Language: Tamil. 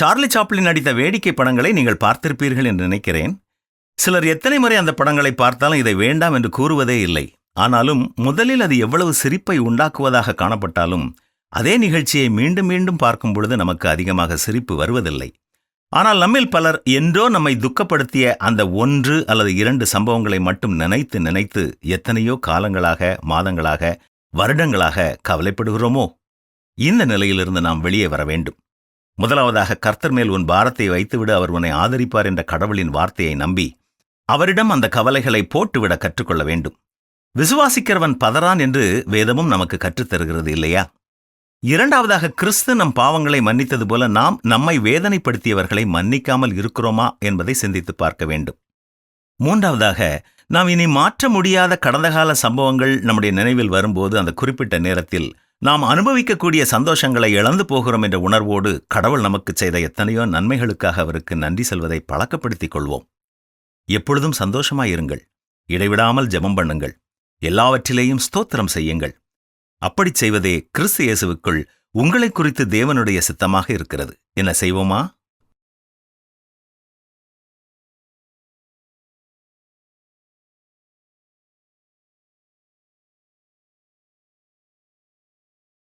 சார்லி சாப்ளின் நடித்த வேடிக்கை படங்களை நீங்கள் பார்த்திருப்பீர்கள் என்று நினைக்கிறேன். சிலர் எத்தனை முறை அந்த படங்களை பார்த்தாலும் இதை வேண்டாம் என்று கூறுவதே இல்லை. ஆனாலும் முதலில் அது எவ்வளவு சிரிப்பை உண்டாக்குவதாக காணப்பட்டாலும் அதே நிகழ்ச்சியை மீண்டும் மீண்டும் பார்க்கும் பொழுது நமக்கு அதிகமாக சிரிப்பு வருவதில்லை. ஆனால் நம்மில் பலர் என்றோ நம்மை துக்கப்படுத்திய அந்த ஒன்று அல்லது இரண்டு சம்பவங்களை மட்டும் நினைத்து நினைத்து எத்தனையோ காலங்களாக மாதங்களாக வருடங்களாக கவலைப்படுகிறோமோ? இந்த நிலையிலிருந்து நாம் வெளியே வர வேண்டும். முதலாவதாக கர்த்தர் மேல் உன் பாரத்தை வைத்துவிடு அவர் உன்னை ஆதரிப்பார் என்ற கடவுளின் வார்த்தையை நம்பி அவரிடம் அந்த கவலைகளை போட்டுவிட கற்றுக்கொள்ள வேண்டும். விசுவாசிக்கிறவன் பதறான் என்று வேதமும் நமக்கு கற்றுத்தருகிறது இல்லையா? இரண்டாவதாக கிறிஸ்து நம் பாவங்களை மன்னித்தது போல நாம் நம்மை வேதனைப்படுத்தியவர்களை மன்னிக்காமல் இருக்கிறோமா என்பதை சிந்தித்து பார்க்க வேண்டும். மூன்றாவதாக நாம் இனி மாற்ற முடியாத கடந்த கால சம்பவங்கள் நம்முடைய நினைவில் வரும்போது அந்த குறிப்பிட்ட நேரத்தில் நாம் அனுபவிக்கக்கூடிய சந்தோஷங்களை இழந்து போகிறோம் என்ற உணர்வோடு கடவுள் நமக்கு செய்த எத்தனையோ நன்மைகளுக்காக அவருக்கு நன்றி செல்வதை பழக்கப்படுத்திக் கொள்வோம். எப்பொழுதும் சந்தோஷமாயிருங்கள். இடைவிடாமல் ஜெபம் பண்ணுங்கள். எல்லாவற்றிலேயும் ஸ்தோத்திரம் செய்யுங்கள். அப்படிச் செய்வதே கிறிஸ்து இயேசுவுக்குள் உங்களை குறித்து தேவனுடைய சித்தமாக இருக்கிறது. என்ன செய்வோமா?